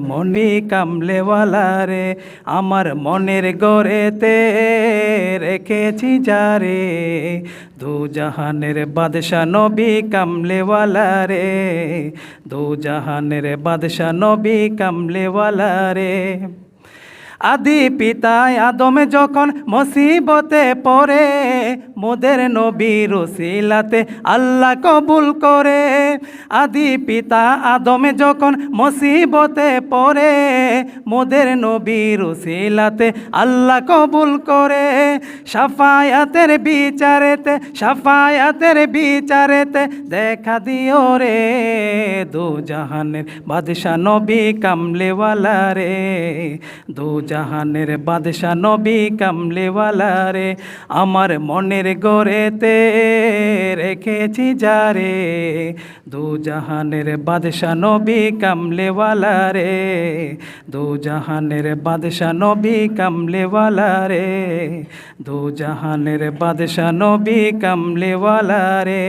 মনি কামলেওয়ালা রে, আমার মনের গড়েতে রেখেছি যারে দু জাহানের বাদশা নবী কামলেওয়ালা রে, দু জাহানের বাদশা নবী কামলেওয়ালা রে। আদি পিতায় আদমে যখন মুসিবতে পড়ে মোদের নবীর রসিলাতে আল্লাহ কবুল করে। আদি পিতা আদমে যখন মুসিবতে পড়ে, মোদের নবীর রসিলাতে আল্লাহ কবুল করে। সাফায়াতের বিচারেতে সাফায়াতের বিচারেতে দেখা দিও রে দু জাহানের বাদশা নবী কামলেওয়ালা রে। দু জাহানের বাদশা নবী কামলেওয়ালা রে। আমার মনের গড়েতে রেখেছি যারে দু জাহানের বাদশা নবী কামলেওয়ালা রে। দু জাহানের বাদশা নবী কামলেওয়ালা রে। দু জাহানের বাদশা নবী কামলেওয়ালা রে।